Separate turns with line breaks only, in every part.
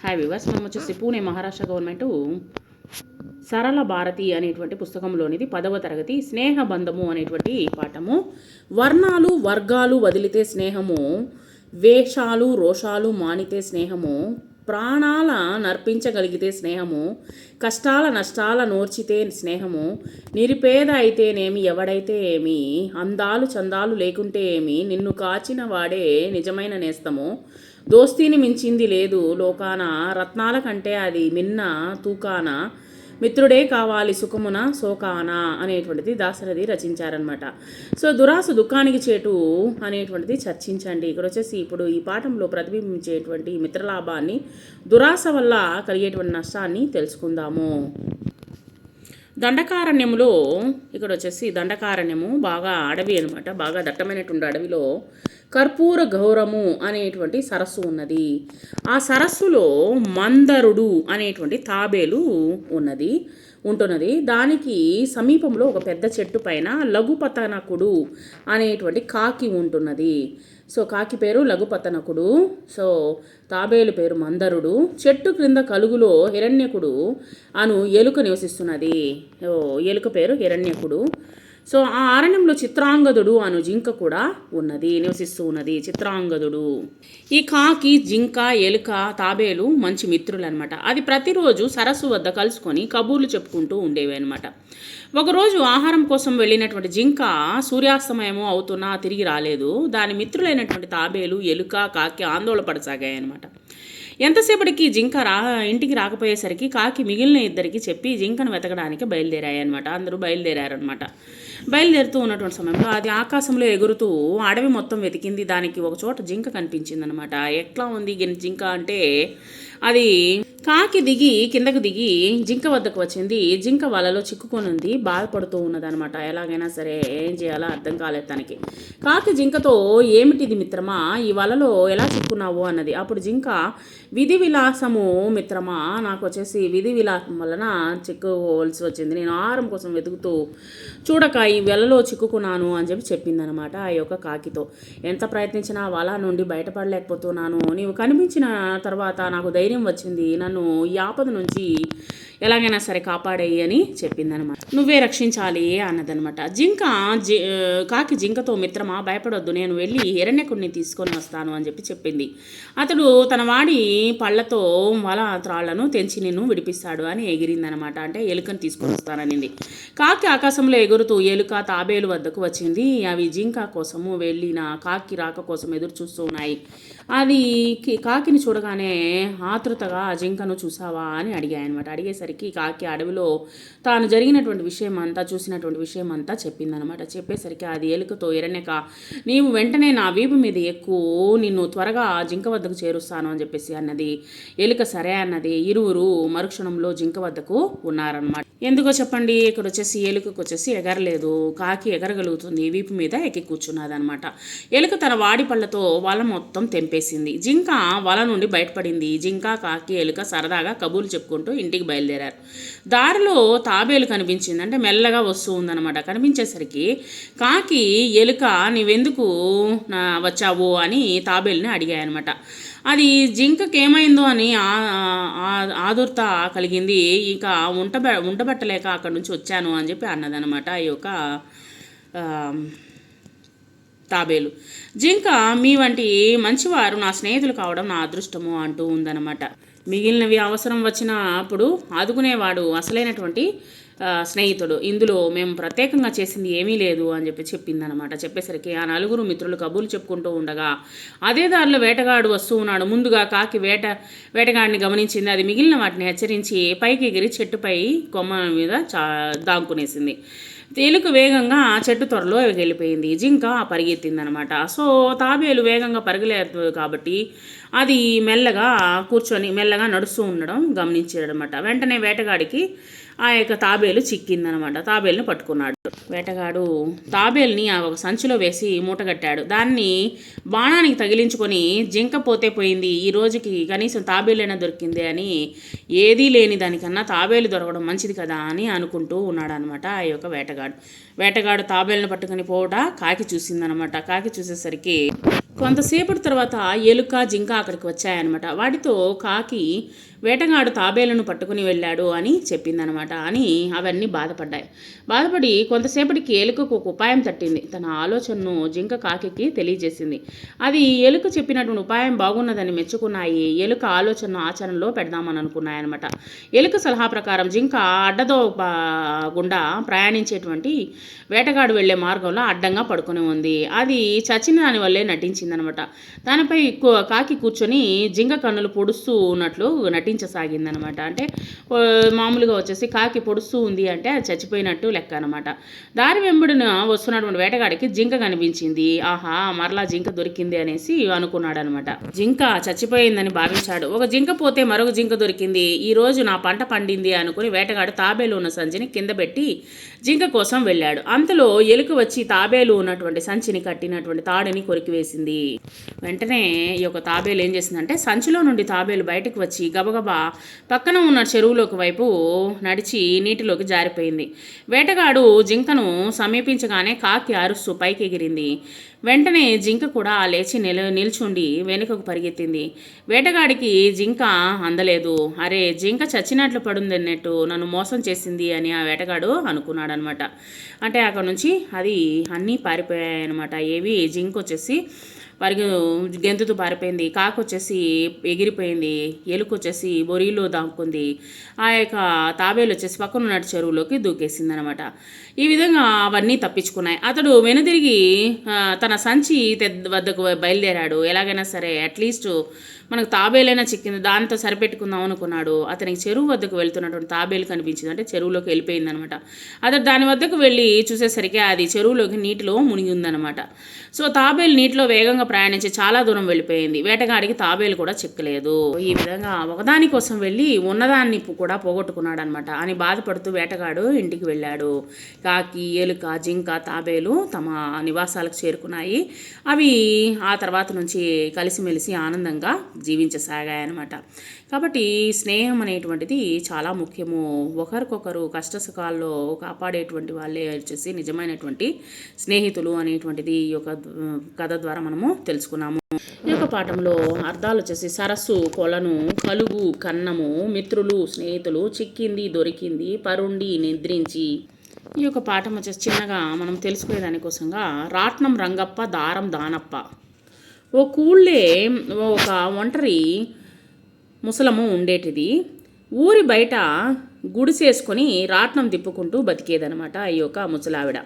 Hi viewers మనం వచ్చేసి Pune Maharashtra government సరళ భారతి అనేటువంటి పుస్తకంలోనిది పదవ తరగతి స్నేహ బంధము అనేటువంటి పాఠము. వర్ణాలు వర్గాలు వదిలితే స్నేహము వేషాలు రోషాలు మానితే స్నేహము. ప్రాణాల నర్పించగలిగితే స్నేహము కష్టాల నష్టాల నోర్చితే స్నేహము నిరుపేద అయితేనేమి ఎవడైతే ఏమి అందాలు చందాలు లేకుంటే ఏమి నిన్ను కాచిన వాడే నిజమైన నేస్తము. దోస్తీని మించింది లేదు లోకాన రత్నాల కంటే అది మిన్న తూకాన మిత్రుడే కావాలి సుఖమున శోకాన అనేటువంటిది దాశరథి రచించారనమాట సో దురాసు దుఃఖానికి చేటు అనేటువంటిది చర్చించండి. ఇక్కడ వచ్చేసి ఇప్పుడు ఈ పాఠంలో ప్రతిబింబించేటువంటి మిత్రలాభాన్ని దురాస వల్ల కలిగేటువంటి నష్టాన్ని తెలుసుకుందాము. దండకారణ్యములో ఇక్కడ వచ్చేసి దండకారణ్యము బాగా అడవి అనమాట బాగా దట్టమైనటువంటి అడవిలో కర్పూర గౌరము అనేటువంటి సరస్సు ఉన్నది. ఆ సరస్సులో మందరుడు అనేటువంటి తాబేలు ఉన్నది ఉంటున్నది. దానికి సమీపంలో ఒక పెద్ద చెట్టు పైన లఘుపతనకుడు అనేటువంటి కాకి ఉంటున్నది. సో కాకి పేరు లఘుపతనకుడు. సో తాబేలు పేరు మందరుడు. చెట్టు క్రింద కలుగులో హిరణ్యకుడు అను ఎలుక నివసిస్తున్నది. ఓ ఎలుక పేరు హిరణ్యకుడు. సో ఆ అరణ్యంలో చిత్రాంగదుడు అను జింక కూడా ఉన్నది నివసిస్తూ ఉన్నది. చిత్రాంగదుడు. ఈ కాకి జింక ఎలుక తాబేలు మంచి మిత్రులు అనమాట అది ప్రతిరోజు సరస్సు వద్ద కలుసుకొని కబూర్లు చెప్పుకుంటూ ఉండేవి అనమాట ఒకరోజు ఆహారం కోసం వెళ్ళినటువంటి జింక సూర్యాస్తమయము అవుతున్నా తిరిగి రాలేదు. దాని మిత్రులైనటువంటి తాబేలు ఎలుక కాకి ఆందోళన పడసాగాయి అనమాట ఎంతసేపటికి జింక రా ఇంటికి రాకపోయేసరికి కాకి మిగిలిన ఇద్దరికి చెప్పి జింకను వెతకడానికి బయలుదేరాయి అనమాట అందరూ బయలుదేరారనమాట బయలుదేరుతూ ఉన్నటువంటి సమయంలో అది ఆకాశంలో ఎగురుతూ అడవి మొత్తం వెతికింది. దానికి ఒక చోట జింక కనిపించింది అనమాట ఎట్లా ఉంది జింక అంటే అది కాకి దిగి కిందకు దిగి జింక వద్దకు వచ్చింది. జింక వలలో చిక్కుకొని ఉంది బాధపడుతూ ఉన్నదనమాట ఎలాగైనా సరే ఏం చేయాలో అర్థం కాలేదు తనకి. కాకి జింకతో ఏమిటిది మిత్రమా? ఈ వలలో ఎలా చిక్కున్నావు? అన్నది. అప్పుడు జింక విధి విలాసము మిత్రమా? నాకు వచ్చేసి విధి విలాసం వలన చిక్కుకోవాల్సి వచ్చింది. నేను ఆహారం కోసం వెతుకుతూ చూడక ఈ వలలో చిక్కుకున్నాను అని చెప్పి చెప్పిందనమాట ఆ యొక్క కాకితో. ఎంత ప్రయత్నించినా వల నుండి బయటపడలేకపోతున్నాను. నీవు కనిపించిన తర్వాత నాకు ధైర్యం వచ్చింది. నన్ను ఈ ఆపద నుంచి ఎలాగైనా సరే కాపాడేయి అని చెప్పిందనమాట నువ్వే రక్షించాలి అన్నదనమాట జింక జి కాకి జింకతో మిత్రమా? భయపడొద్దు నేను వెళ్ళి హిరణ్యకుడిని తీసుకొని వస్తాను అని చెప్పి చెప్పింది. అతడు తన వాడి పళ్ళతో వల త్రాళ్ళను తెంచి నిన్ను విడిపిస్తాడు అని ఎగిరిందనమాట అంటే ఎలుకను తీసుకొని వస్తాననింది. కాకి ఆకాశంలో ఎగురుతూ ఎలుక తాబేలు వద్దకు వచ్చింది. అవి జింక కోసము వెళ్ళిన కాకి రాక కోసం ఎదురు చూస్తూ ఉన్నాయి. అది కాకిని చూడగానే ఆతృతగా ఆ జింకను చూసావా అని అడిగాయనమాట అడిగేసరికి కాకి అడవిలో తాను జరిగినటువంటి విషయం అంతా చూసినటువంటి విషయం అంతా చెప్పిందనమాట చెప్పేసరికి అది ఎలుకతో ఎరనేక నీవు వెంటనే నా వీపు మీద ఎక్కువ నిన్ను త్వరగా జింక వద్దకు చేరుస్తాను అని చెప్పేసి అన్నది. ఎలుక సరే అన్నది. ఇరువురు మరుక్షణంలో జింక వద్దకు ఉన్నారనమాట ఎందుకో చెప్పండి ఇక్కడ వచ్చేసి ఎలుకకు వచ్చేసి ఎగరలేదు. కాకి ఎగరగలుగుతుంది వీపు మీద ఎక్కి కూర్చున్నది అనమాట ఎలుక తన వాడి పళ్ళతో వల మొత్తం తెంపేసింది. జింక వల నుండి బయటపడింది. జింక కాకి ఎలుక సరదాగా కబూలు చెప్పుకుంటూ ఇంటికి బయలుదేరారు. దారిలో తాబేలు కనిపించింది. అంటే మెల్లగా వస్తూ ఉందన్నమాట కనిపించేసరికి కాకి ఎలుక నీవెందుకు వచ్చావు? అని తాబేలుని అడిగాయనమాట. అది జింకకి ఏమైందో అని ఆదుర్త కలిగింది. ఇంకా ఉంట ఉండబట్టలేక అక్కడి నుంచి వచ్చాను అని చెప్పి అన్నదనమాట ఈ యొక్క తాబేలు. జింక మీ వంటి మంచివారు నా స్నేహితులు కావడం నా అదృష్టము అంటూ ఉందన్నమాట. మిగిలినవి అవసరం వచ్చినప్పుడు ఆదుకునేవాడు అసలైనటువంటి స్నేహితుడు ఇందులో మేము ప్రత్యేకంగా చేసింది ఏమీ లేదు అని చెప్పి చెప్పిందనమాట చెప్పేసరికి ఆ నలుగురు మిత్రులు కబుర్లు చెప్పుకుంటూ ఉండగా అదే దారిలో వేటగాడు వస్తూ ఉన్నాడు. ముందుగా కాకి వేట వేటగాడిని గమనించింది. అది మిగిలిన వాటిని హెచ్చరించి పైకి ఎగిరి చెట్టుపై కొమ్మ మీద చా దాంకునేసింది తేలుకు వేగంగా చెట్టు త్వరలో వెళ్ళిపోయింది జింక పరిగెత్తిందనమాట సో తాబేలు వేగంగా పరగలేదు కాబట్టి అది మెల్లగా కూర్చొని మెల్లగా నడుస్తూ ఉండడం గమనించాడనమాట వెంటనే వేటగాడికి ఆ యొక్క తాబేలు చిక్కిందనమాట తాబేలుని పట్టుకున్నాడు. వేటగాడు తాబేల్ని ఆ ఒక సంచిలో వేసి మూటగట్టాడు దాన్ని బాణానికి తగిలించుకొని జింక పోతే పోయింది. ఈ రోజుకి కనీసం తాబేలైనా దొరికింది అని ఏదీ లేని దానికన్నా తాబేలు దొరకడం మంచిది కదా అని అనుకుంటూ ఉన్నాడనమాట ఆ యొక్క వేటగాడు. వేటగాడు తాబేలను పట్టుకుని పోవట కాకి చూసిందనమాట కాకి చూసేసరికి కొంతసేపటి తర్వాత ఎలుక జింక అక్కడికి వచ్చాయన్నమాట. వాటితో కాకి వేటగాడు తాబేలను పట్టుకుని వెళ్ళాడు అని చెప్పిందనమాట. అని అవన్నీ బాధపడ్డాయి. బాధపడి కొంతసేపటికి ఎలుకకు ఒక ఉపాయం తట్టింది. తన ఆలోచనను జింక కాకి తెలియజేసింది. అది ఎలుక చెప్పినటువంటి ఉపాయం బాగున్నదని మెచ్చుకున్నాయి. ఎలుక ఆలోచనను ఆచరణలో పెడదామని అనుకున్నాయన్నమాట ఎలుక సలహా ప్రకారం జింక అడ్డదో గుండా ప్రయాణించేటువంటి వేటగాడు వెళ్ళే మార్గంలో అడ్డంగా పడుకొని ఉంది. అది చచ్చిన దాని వల్లే నటించిందనమాట. దానిపై కాకి కూర్చొని జింక కన్నులు పొడుస్తూ ఉన్నట్లు నటించసాగిందనమాట అంటే మామూలుగా వచ్చేసి కాకి పొడుస్తూ ఉంది అంటే అది చచ్చిపోయినట్టు లెక్క అనమాట. దారి వెంబడిన వస్తున్నటువంటి వేటగాడికి జింక కనిపించింది. ఆహా మరలా జింక దొరికింది అనేసి అనుకున్నాడు అనమాట జింక చచ్చిపోయిందని భావించాడు. ఒక జింక పోతే మరొక జింక దొరికింది. ఈ రోజు నా పంట పండింది అనుకుని వేటగాడు తాబేలు ఉన్న సంచిని కింద పెట్టి జింక కోసం వెళ్ళాడు. అంతలో ఎలుక వచ్చి తాబేలు ఉన్నటువంటి సంచిని కట్టినటువంటి తాడుని కొరికివేసింది. వెంటనే ఈ యొక్క తాబేలు ఏం చేసిందంటే సంచిలో నుండి తాబేలు బయటకు వచ్చి గబగబా పక్కన ఉన్న చెరువులోకి వైపు నడిచి నీటిలోకి జారిపోయింది. వేటగాడు జింకను సమీపించగానే కాకి అరుస్తూ పైకి ఎగిరింది వెంటనే జింక కూడా లేచి నిల నిల్చుండి వెనుకకు పరిగెత్తింది. వేటగాడికి జింక అందలేదు. అరే జింక చచ్చినట్లు పడుందన్నట్టు నన్ను మోసం చేసింది అని ఆ వేటగాడు అనుకున్నాడు అనమాట అంటే అక్కడ నుంచి అది అన్నీ పారిపోయాయి అనమాట ఏవి జింక వచ్చేసి వారికి గెంతుతూ పారిపోయింది. కాకు వచ్చేసి ఎగిరిపోయింది. ఎలుక వచ్చేసి బొరీలో దాక్కుంది. ఆ యొక్క తాబేలు వచ్చేసి పక్కన ఉన్న చెరువులోకి దూకేసింది అనమాట ఈ విధంగా అవన్నీ తప్పించుకున్నాయి. అతడు వెనుదిరిగి తన సంచి వద్దకు బయలుదేరాడు. ఎలాగైనా సరే అట్లీస్ట్ మనకు తాబేలైనా చిక్కింది దాంతో సరిపెట్టుకుందాం అనుకున్నాడు. అతనికి చెరువు వద్దకు వెళ్తున్నటువంటి తాబేలు కనిపించింది. అంటే చెరువులోకి వెళ్ళిపోయింది అనమాట అతను దాని వద్దకు వెళ్ళి చూసేసరికి అది చెరువులోకి నీటిలో మునిగి ఉందన్నమాట సో తాబేలు నీటిలో వేగంగా ప్రయాణించి చాలా దూరం వెళ్ళిపోయింది. వేటగాడికి తాబేలు కూడా చిక్కలేదు. ఈ విధంగా ఒకదాని కోసం వెళ్ళి ఉన్నదాన్ని కూడా పోగొట్టుకున్నాడు అనమాట అని బాధపడుతూ వేటగాడు ఇంటికి వెళ్ళాడు. కాకి ఎలుక జింక తాబేలు తమ నివాసాలకు చేరుకున్నాయి. అవి ఆ తర్వాత నుంచి కలిసిమెలిసి ఆనందంగా జీవించసాగాయన్నమాట కాబట్టి స్నేహం అనేటువంటిది చాలా ముఖ్యము. ఒకరికొకరు కష్ట సుఖాల్లో కాపాడేటువంటి వాళ్ళే వచ్చేసి నిజమైనటువంటి స్నేహితులు అనేటువంటిది ఈ యొక్క కథ ద్వారా మనము తెలుసుకున్నాము. ఈ యొక్క పాఠంలో అర్థాలు వచ్చేసి సరస్సు కొలను కలుగు కన్నము మిత్రులు స్నేహితులు చిక్కింది దొరికింది పరుండి నిద్రించి. ఈ యొక్క పాఠం వచ్చేసి చిన్నగా మనం తెలుసుకునే దానికోసంగా రాట్నం రంగప్ప దారం దానప్ప. ఓ కూళ్ళే ఒక ఒంటరి ముసలము ఉండేటిది. ఊరి బయట గుడిసేసుకొని రాట్నం తిప్పుకుంటూ బతికేదనమాట ఈ యొక్క ముసలావిడ.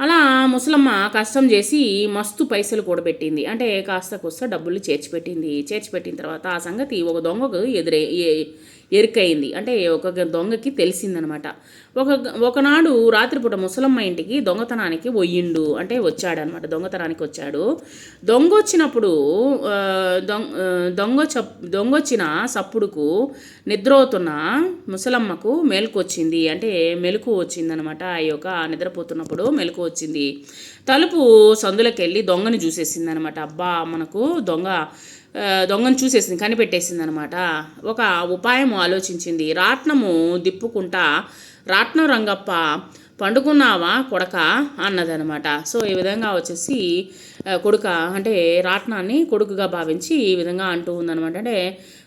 అలా ముసలమ్మ కష్టం చేసి మస్తు పైసలు కూడబెట్టింది. అంటే కాస్త కొస్త డబ్బులు చేర్చిపెట్టింది. చేర్చిపెట్టిన తర్వాత ఆ సంగతి ఒక దొంగకు ఎదురే ఎరుకైంది. అంటే ఒక దొంగకి తెలిసిందనమాట. ఒక ఒకనాడు రాత్రిపూట ముసలమ్మ ఇంటికి దొంగతనానికి పోయిండు. అంటే వచ్చాడనమాట. దొంగతనానికి వచ్చాడు. దొంగ వచ్చినప్పుడు దొంగ దొంగ చప్ దొంగ వచ్చిన సప్పుడుకు నిద్రవుతున్న ముసలమ్మకు మెలకు వచ్చింది అంటే మెలకు వచ్చిందనమాట. ఆ యొక్క నిద్రపోతున్నప్పుడు మెలకు వచ్చింది. తలుపు సందులకెళ్ళి దొంగని చూసేసింది అనమాట అబ్బా మనకు దొంగ దొంగను చూసేసింది కనిపెట్టేసింది అనమాట ఒక ఉపాయం ఆలోచించింది. రాట్నము దిప్పుకుంటా రాట్నం రంగప్ప పండుకున్నావా కొడక? అన్నదనమాట. సో ఈ విధంగా వచ్చేసి కొడుక అంటే రాట్నాన్ని కొడుకుగా భావించి ఈ విధంగా అంటూ ఉందనమాట. అంటే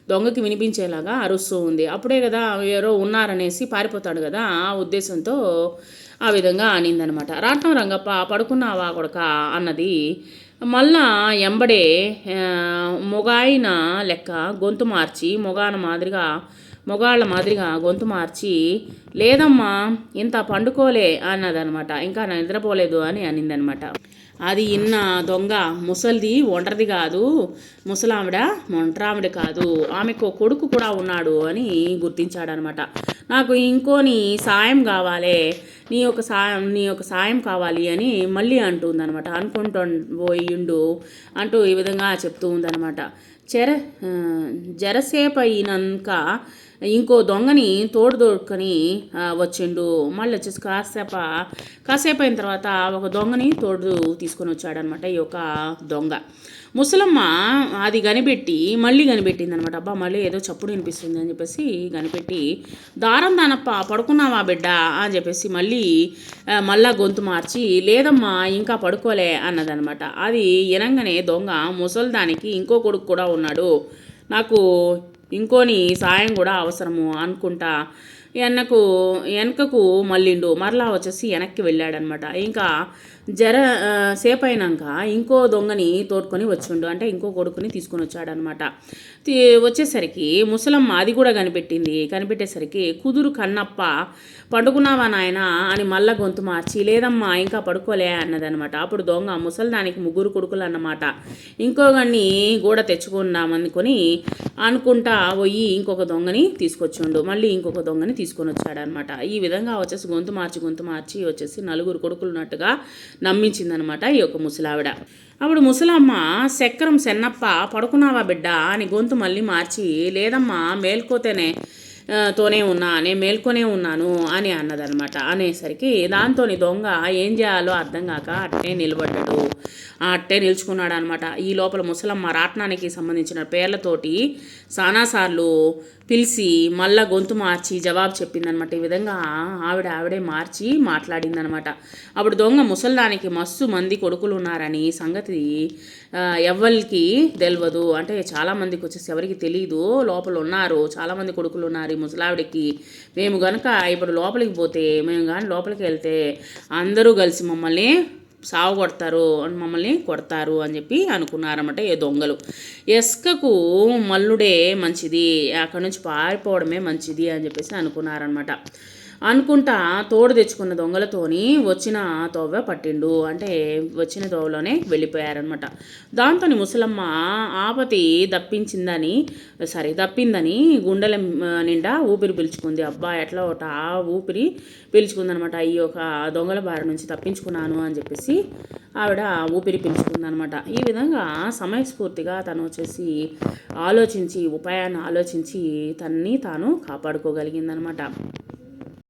దొంగకి వినిపించేలాగా అరుస్తూ ఉంది. అప్పుడే కదా ఎవరో ఉన్నారనేసి పారిపోతాడు కదా ఆ ఉద్దేశంతో ఆ విధంగా అనిందనమాట. రాట్నం రంగప్ప పడుకున్నావా కొడక? అన్నది మళ్ళా ఎంబడే మొగాయిన లెక్క గొంతు మార్చి మొగాన మాదిరిగా మొగాళ్ళ మాదిరిగా గొంతు మార్చి లేదమ్మా ఇంత పండుకోలే అన్నదనమాట. ఇంకా నా నిద్రపోలేదు అని అనిందనమాట. అది ఇన్న దొంగ ముసలిది ఒంటరిది కాదు ముసలావిడ ఒంటరావిడ కాదు ఆమెకు కొడుకు కూడా ఉన్నాడు అని గుర్తించాడనమాట. నాకు ఇంకోని సాయం కావాలి నీ యొక్క సాయం నీ యొక్క సాయం కావాలి అని మళ్ళీ అంటుందన్నమాట. అనుకుంటూ పోయిండు అంటూ ఈ విధంగా చెప్తూ ఉందన్నమాట. చెర ఆ, జరసేపు అయినాక ఇంకో దొంగని తోడు దొడుకొని వచ్చిండు. మళ్ళీ వచ్చేసి కాసేప కాసేపు అయిన తర్వాత ఒక దొంగని తోడు తీసుకొని వచ్చాడనమాట ఈ యొక్క దొంగ. ముసలమ్మ అది కనిపెట్టి మళ్ళీ కనిపెట్టింది అనమాట అబ్బా మళ్ళీ ఏదో చప్పుడు వినిపిస్తుంది అని చెప్పేసి కనిపెట్టి దారం దానప్ప పడుకున్నావా బిడ్డ? అని చెప్పేసి మళ్ళీ మళ్ళా గొంతు మార్చి లేదమ్మా ఇంకా పడుకోలే అన్నదనమాట. అది వినంగానే దొంగ ముసలిదానికి ఇంకో కొడుకు కూడా ఉన్నాడు. నాకు ఇంకోని సాయం కూడా అవసరము అనుకుంటా. వెనకు వెనకకు మళ్ళిండు. మరలా వచ్చేసి వెనక్కి వెళ్ళాడనమాట. ఇంకా జర సేపు అయినాక ఇంకో దొంగని తోడుకొని వచ్చిండు. అంటే ఇంకో కొడుకుని తీసుకొని వచ్చాడనమాట. తీ- వచ్చేసరికి ముసలమ్మ అది కూడా కనిపెట్టింది. కనిపెట్టేసరికి కుదురు కన్నప్ప పండుకున్నావా నాయన? అని మళ్ళా గొంతు మార్చి లేదమ్మా ఇంకా పడుకోలే అన్నదనమాట. అప్పుడు దొంగ ముసలిదానికి ముగ్గురు కొడుకులు అన్నమాట ఇంకోగన్ని కూడా తెచ్చుకుందామనుకొని అనుకుంటా పోయి ఇంకొక దొంగని తీసుకొచ్చిండు. మళ్ళీ ఇంకొక దొంగని తీసుకొని వచ్చాడనమాట. ఈ విధంగా వచ్చేసి గొంతు మార్చి గొంతు మార్చి వచ్చేసి నలుగురు కొడుకులు ఉన్నట్టుగా నమ్మించిందనమాట ఈ యొక్క ముసలావిడ. అప్పుడు ముసలమ్మ చక్రం సెన్నప్ప పడుకున్నావా బిడ్డ? అని గొంతు మళ్ళీ మార్చి లేదమ్మా మేల్కోతేనే తోనే ఉన్నా నేను మేల్కొనే ఉన్నాను అని అన్నదనమాట అనేసరికి దాంతో దొంగ ఏం చేయాలో అర్థం కాక అట్టే నిలబడ్డాడు. అట్టే నిల్చుకున్నాడు అనమాట ఈ లోపల ముసలమ్మ రాట్నానికి సంబంధించిన పేర్లతోటి సానాసార్లు పిలిచి మళ్ళా గొంతు మార్చి జవాబు చెప్పిందనమాట ఈ విధంగా ఆవిడ ఆవిడే మార్చి మాట్లాడిందనమాట అప్పుడు దొంగ ముసల్దానికి మస్తు మంది కొడుకులు ఉన్నారని సంగతి ఎవరికి ఎవ్వరికి తెలియదు అంటే చాలామందికి వచ్చేసి ఎవరికి తెలియదు లోపల ఉన్నారు చాలామంది కొడుకులు ఉన్నారు ఈ ముసలావిడికి. మేము కనుక ఇప్పుడు లోపలికి పోతే మేము కానీ లోపలికి వెళ్తే అందరూ కలిసి మమ్మల్ని సాగు కొడతారు అని మమ్మల్ని కొడతారు అని చెప్పి అనుకున్నారన్నమాట ఏ దొంగలు. ఎస్కకు మల్లుడే మంచిది అక్కడి నుంచి పారిపోవడమే మంచిది అని చెప్పేసి అనుకున్నారనమాట అనుకుంటా తోడు తెచ్చుకున్న దొంగలతోని వచ్చిన తోవ పట్టిండు. అంటే వచ్చిన తోవలోనే వెళ్ళిపోయారనమాట దాంతో ముసలమ్మ ఆపతి దప్పించిందని సారీ దప్పిందని గుండెల నిండా ఊపిరి పీల్చుకుంది. అబ్బా ఎట్లా ఒకట ఆ ఊపిరి పీల్చుకుందనమాట ఈ యొక్క దొంగల బారి నుంచి తప్పించుకున్నాను అని చెప్పేసి ఆవిడ ఊపిరి పీల్చుకుందనమాట ఈ విధంగా సమయస్ఫూర్తిగా తను వచ్చేసి ఆలోచించి ఉపాయాన్ని ఆలోచించి తన్ని తాను కాపాడుకోగలిగిందనమాట